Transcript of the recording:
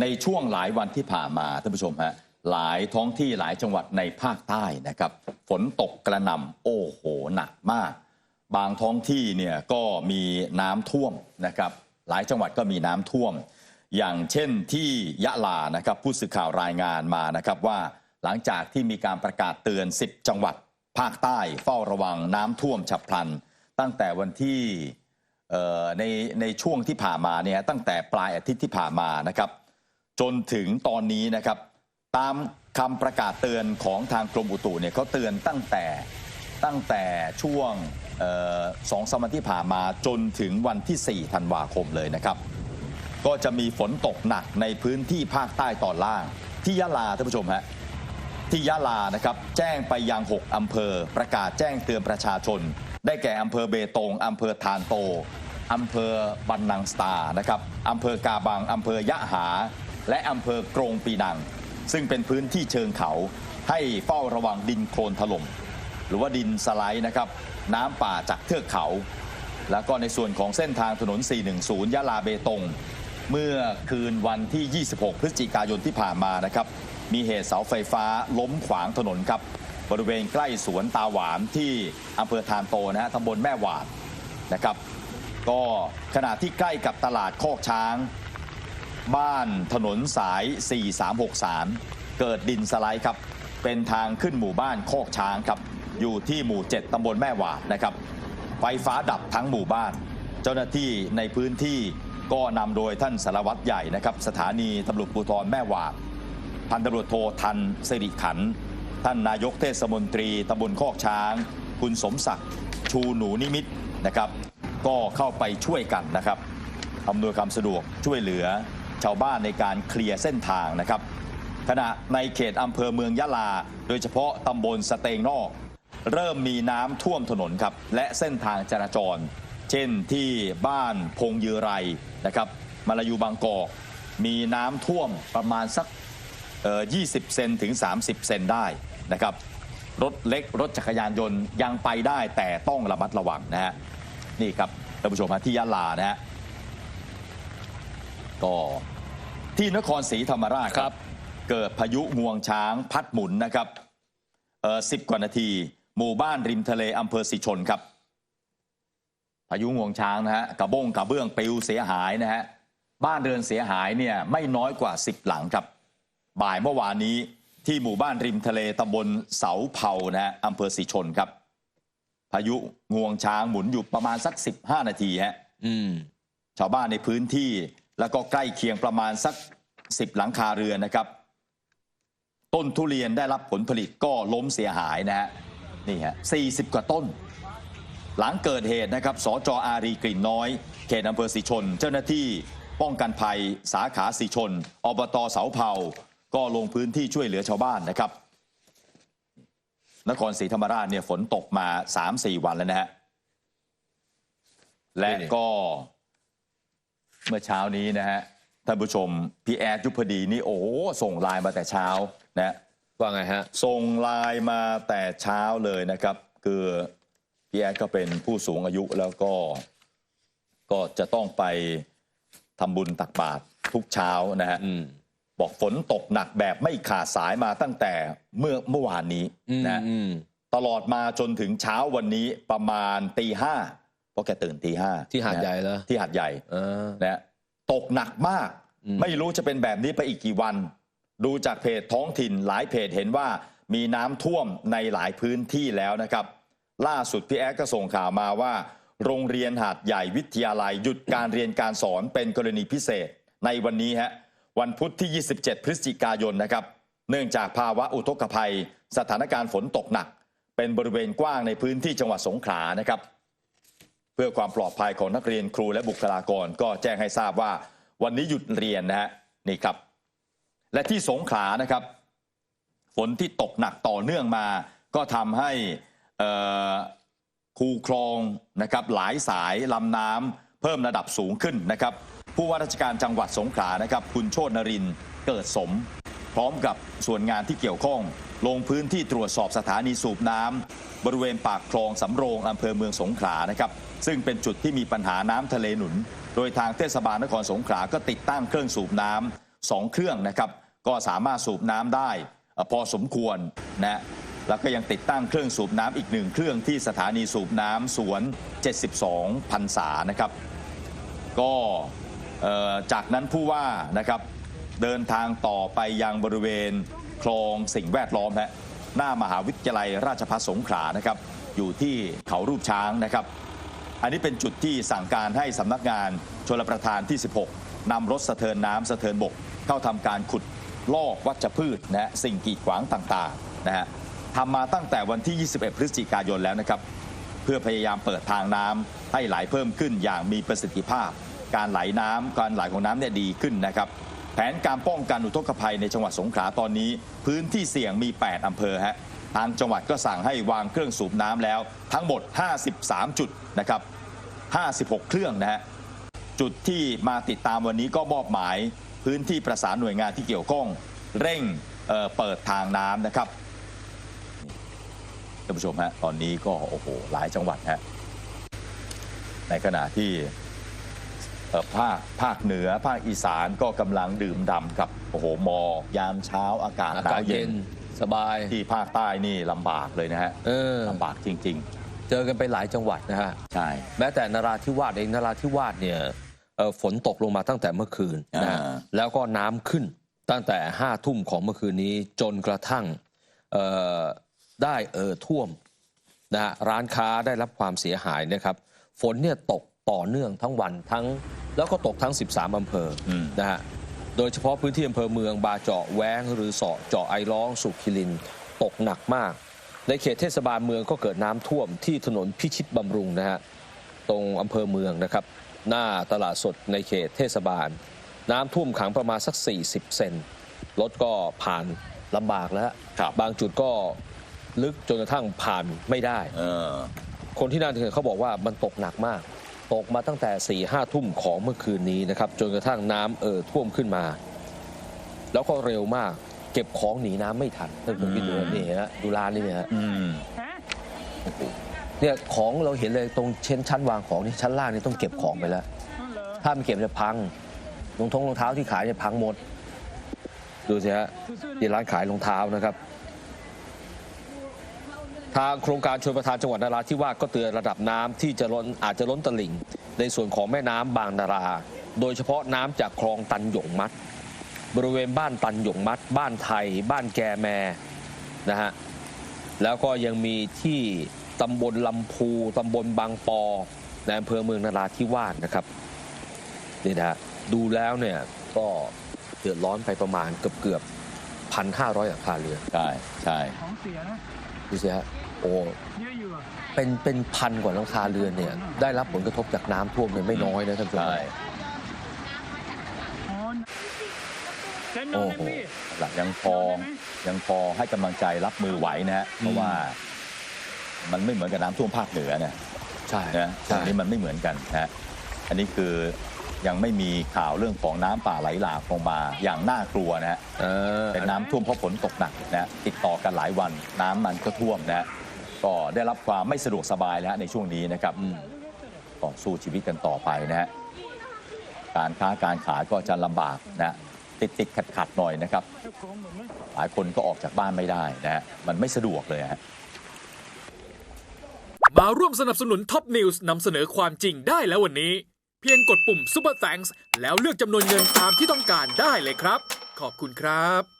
ในช่วงหลายวันที่ผ่านมาท่านผู้ชมฮะหลายท้องที่หลายจังหวัดในภาคใต้นะครับ ฝนตกกระหน่ำโอ้โหหนักมาก บางท้องที่เนี่ยก็มีน้ำท่วมนะครับ หลายจังหวัดก็มีน้ำท่วม อย่างเช่นที่ยะลานะครับผู้สื่อข่าวรายงานมานะครับว่าหลังจากที่มีการประกาศเตือน 10 จังหวัด ภาคใต้เฝ้าระวังน้ำท่วมฉับพลัน ตั้งแต่วันที่ในในช่วงที่ผ่านมาเนี่ยตั้งแต่ปลายอาทิตย์ที่ผ่านมานะครับ จนถึงตอนนี้นะครับ ตามคำประกาศเตือนของทางกรมอุตุเนี่ยเขาเตือนตั้งแต่ตั้งแต่ช่วงเอ่อสองสามวันที่ผ่านมาจนถึงวันที่ 4 ธันวาคมเลยนะครับ ก็จะมีฝนตกหนักในพื้นที่ภาคใต้ตอนล่าง ที่ยะลาท่านผู้ชมฮะที่ยะลานะครับแจ้งไปยัง 6 อำเภอ ประกาศแจ้งเตือนประชาชน ได้แก่อำเภอเบตงอำเภอทานโตอำเภอบันนังสตานะครับอำเภอกาบังอำเภอยะหา และอำเภอกรงปีนัง ซึ่งเป็นพื้นที่เชิงเขาให้เฝ้าระวังดินโคลนถล่มหรือว่าดินสไลด์นะครับน้ำป่าจากเทือกเขา แล้วก็ในส่วนของเส้นทางถนน 410 ยะลาเบตง เมื่อคืนวันที่ 26 พฤศจิกายนที่ผ่านมานะครับมีเหตุเสาไฟฟ้าล้มขวางถนนครับบริเวณใกล้สวนตาหวานที่อำเภอทานโตนะฮะตำบลแม่หวาดนะครับ ก็ขณะที่ใกล้กับตลาดโคกช้าง บ้านถนนสาย 4363 เกิดดินสไลด์ครับ เป็นทางขึ้นหมู่บ้านโคกช้างครับ อยู่ที่หมู่ 7ตำบลแม่หวาดนะครับ ไฟฟ้าดับทั้งหมู่บ้าน เจ้าหน้าที่ในพื้นที่ก็นำโดยท่านสารวัตรใหญ่นะครับ สถานีตำรวจภูธรแม่หวาด พันตำรวจโททันสิริขัน ท่านนายกเทศมนตรีตำบลโคกช้าง คุณสมศักดิ์ชูหนูนิมิตนะครับ ก็เข้าไปช่วยกันนะครับอำนวยความสะดวกช่วยเหลือ ชาวบ้านในการเคลียร์เส้นทางนะครับ ขณะในเขตอำเภอเมืองยะลา โดยเฉพาะตำบลสเตงนอก เริ่มมีน้ำท่วมถนนครับ และเส้นทางจราจร เช่นที่บ้านพงยือไรนะครับมาลายูบางกอกมีน้ำท่วมประมาณสักเอ่อ20 เซนถึง 30 เซนได้นะครับรถเล็กรถจักรยานยนต์ยังไปได้แต่ต้องระมัดระวังนะฮะนี่ครับท่านผู้ชมที่ยะลานะฮะ ก็ที่นครศรีธรรมราชครับ เกิดพายุงวงช้างพัดหมุนนะครับเออสิบกว่านาที หมู่บ้านริมทะเลอำเภอสิชนครับพายุงวงช้างนะฮะกระบงกระเบื้องปลิวเสียหายนะฮะบ้านเรือนเสียหายเนี่ยไม่น้อยกว่า 10 หลังครับ บ่ายเมื่อวานนี้ที่หมู่บ้านริมทะเลตำบลเสาเผานะฮะอำเภอสิชนครับ พายุงวงช้างหมุนอยู่ประมาณสัก 15 นาทีฮะอืมชาวบ้านในพื้นที่ แล้วก็ใกล้เคียงประมาณสักสิบหลังคาเรือนนะครับ ต้นทุเรียนได้รับผลผลิตก็ล้มเสียหายนะฮะนี่ฮะสี่สิบกว่าต้น หลังเกิดเหตุนะครับสจอารีกลิ่นน้อย เขตอำเภอสีชน เจ้าหน้าที่ป้องกันภัย สาขาสีชนอบตเสาเผาก็ลงพื้นที่ช่วยเหลือชาวบ้านนะครับ นครศรีธรรมราชเนี่ยฝนตกมา 3-4 วันแล้วนะฮะและก็ เมื่อเช้านี้นะฮะท่านผู้ชมพี่แอดยุพดีนี่โอ้โหส่งไลน์มาแต่เช้านะว่าไงฮะส่งไลน์มาแต่เช้าเลยนะครับ คือพี่แอดก็เป็นผู้สูงอายุแล้วก็ ก็จะต้องไปทำบุญตักบาตรทุกเช้านะฮะอืมบอกฝนตกหนักแบบไม่ขาดสายมาตั้งแต่เมื่อเมื่อวานนี้อืมนะอืมตลอดมาจนถึงเช้าวันนี้ประมาณตีห้า เพราะแกตื่นตีห้าที่หาดนะใหญ่เหรอที่หาดใหญ่เออนะตกหนักมากอืมไม่รู้จะเป็นแบบนี้ไปอีกกี่วัน ดูจากเพจท้องถิ่นหลายเพจเห็นว่ามีน้ำท่วมในหลายพื้นที่แล้วนะครับ ล่าสุดพี่แอ๊ดก็ส่งข่าวมาว่า โรงเรียนหาดใหญ่วิทยาลัยหยุดการเรียนการสอนเป็นกรณีพิเศษในวันนี้ฮะวันพุธที่ 27 พฤศจิกายนนะครับ เนื่องจากภาวะอุทกภัย สถานการณ์ฝนตกหนัก เป็นบริเวณกว้างในพื้นที่จังหวัดสงขลานะครับ เพื่อความปลอดภัยของนักเรียนครูและบุคลากร ก็แจ้งให้ทราบว่า วันนี้หยุดเรียนนะฮะนี่ครับ และที่สงขลานะครับ ฝนที่ตกหนักต่อเนื่องมา ก็ทำให้คูคลองนะครับหลายสายลำน้ำเพิ่มระดับสูงขึ้นนะครับ ผู้ว่าราชการจังหวัดสงขลานะครับ คุณโชตนรินเกิดสม พร้อมกับส่วนงานที่เกี่ยวข้อง ลงพื้นที่ตรวจสอบสถานีสูบน้ำบริเวณปากคลองสำโรงอำเภอเมืองสงขลานะครับซึ่งเป็นจุดที่มีปัญหาน้ำทะเลหนุน โดยทางเทศบาลนครสงขลาก็ติดตั้งเครื่องสูบน้ำสองเครื่องนะครับก็สามารถสูบน้ำได้พอสมควรนะแล้วก็ยังติดตั้งเครื่องสูบน้ำอีกหนึ่งเครื่องที่สถานีสูบน้ำสวน 72 พันษานะครับ ก็จากนั้นผู้ว่านะครับ เดินทางต่อไปยังบริเวณคลองสิ่งแวดล้อมฮะหน้ามหาวิทยาลัยราชภัฏสงขลานะครับ อยู่ที่เขารูปช้างนะครับ อันนี้เป็นจุดที่สั่งการให้สำนักงานชลประทานที่ 16นำรถสะเทินน้ำสะเทินบก เข้าทำการขุดลอกวัชพืชนะฮะสิ่งกีดขวางต่างๆนะฮะทำมาตั้งแต่วันที่ 21 พฤศจิกายนแล้วนะครับ เพื่อพยายามเปิดทางน้ำให้ไหลเพิ่มขึ้นอย่างมีประสิทธิภาพ การไหลน้ำการไหลของน้ำเนี่ยดีขึ้นนะครับ แผนการป้องกันอุทกภัยในจังหวัดสงขลาตอนนี้ พื้นที่เสี่ยงมี 8 อำเภอฮะทางจังหวัดก็สั่งให้วางเครื่องสูบน้ำแล้ว ทั้งหมด 53 จุดนะครับ 56 เครื่องนะฮะจุดที่มาติดตามวันนี้ก็มอบหมาย พื้นที่ประสานหน่วยงานที่เกี่ยวข้องเร่งเเปิดทางน้ำนะครับท่านผู้ชมฮะตอนนี้ก็โอ้โหหลายจังหวัดฮะในขณะที่ ภาคภาคเหนือภาคอีสานก็กำลังดื่มด่ำกับโอ้โหหมอกยามเช้าอากาศอาหนากาศวเย็เย็นน สบาย ที่ภาคใต้นี่ลำบากเลยนะฮะเออ ลำบากจริง เจอกันไปหลายจังหวัดนะฮะ ๆ ใช่ แม้แต่นราธิวาสเองนราธิวาสเนี่ยเอ่อฝนตกลงมาตั้งแต่เมื่อคืนนะฮะอ่า แล้วก็น้ำขึ้นตั้งแต่ห้าทุ่มของเมื่อคืนนี้จนกระทั่งเอ่อได้เอ่อท่วมนะฮะร้านค้าได้รับความเสียหายนะครับ ฝนเนี่ยตก ต่อเนื่องทั้งวันทั้งแล้วก็ตกทั้ง 13 อำเภออมนะฮะโดยเฉพาะพื้นที่อำเภอเมืองบาเจาะแว้งหรือเสาะเจาะไอร้องสุขิริน ตกหนักมาก ในเขตเทศบาลเมืองก็เกิดน้ำท่วมที่ถนนพิชิตบำรุงนะฮะตรงอำเภอเมืองนะครับ หน้าตลาดสดในเขตเทศบาล น้ำท่วมขังประมาณสัก 40 เซนรถก็ผ่านลำบากแล้วครับบางจุดก็ลึกจนกระทั่งผ่านไม่ได้เออคนที่นั่นเขาบอกว่ามันตกหนักมาก ตกมาตั้งแต่4ี่ห้าทุ่มของเมื่อคืนนี้นะครับจนกระทั่งน้ำเอ่อท่วมขึ้นมา แล้วก็เร็วมากเก็บของหนีน้ำไม่ทันท่านผู้ชมคิดดูนะนี่ฮะดูร้านนี่เนี่ยฮะอืมเนี่ยของเราเห็นเลยตรงเช่นชั้นวางของนี่ชั้นล่างนี่ต้องเก็บของไปแล้ว ถ้าไม่เก็บจะพังรองทงรองเท้าที่ขายเนี่ยพังหมด ดูสิฮะที่ร้านขายรองเท้านะครับ ทางโครงการชลประทานจังหวัดนราธิวาสก็เตือนระดับน้ำที่จะล้นอาจจะล้นตลิ่ง ในส่วนของแม่น้ำบางนารา โดยเฉพาะน้ำจากคลองตันหยงมัด บริเวณบ้านตันหยงมัด บ้านไทย บ้านแกแมนะฮะแล้วก็ยังมีที่ตำบลลำพูตำบลบางปอในอำเภอเมืองนราธิวาสนะครับนี่นะฮะดูแล้วเนี่ยก็เดือดร้อนไปประมาณเกือบเกือบพันห้าร้อยหลังคาเรือนใช่ใช่ของเสียนะดูสิฮะ โอ้เยอะอยู่อะเป็นเป็นพันกว่าหลังคาเรือนเนี่ย ได้รับผลกระทบจากน้ำท่วมเนี่ยไม่น้อยนะท่านผู้ชม ใช่อ๋อเจนนโอ้อนได้โหพี่หลักยังพอยังพอให้กำลังใจรับมือไหวนะฮะเพราะว่า มันไม่เหมือนกับน้ำท่วมภาคเหนือเนี่ยใช่นะตรใช่งนี้มันไม่เหมือนกันนะฮะอันนี้คือยังไม่มีข่าวเรื่องของน้ำป่าไหลหลากลงมาอย่างน่ากลัวนะฮะ เออเป็นน้ำท่วมเพราะฝนตกหนักนะฮะติดต่อกันหลายวันน้ำมันก็ท่วมนะฮะ ก็ได้รับความไม่สะดวกสบายแล้วในช่วงนี้นะครับอืมก็สู้ชีวิตกันต่อไปนะฮะการค้าการขายก็จะลำบากนะฮะติดติดขัดขัดหน่อยนะครับหมือนไหมหลายคนก็ออกจากบ้านไม่ได้นะฮะมันไม่สะดวกเลยฮะมาร่วมสนับสนุนท็อปนิวส์นำเสนอความจริงได้แล้ววันนี้ เพียงกดปุ่ม Super Thanks แล้วเลือกจำนวนเงินตามที่ต้องการได้เลยครับ ขอบคุณครับ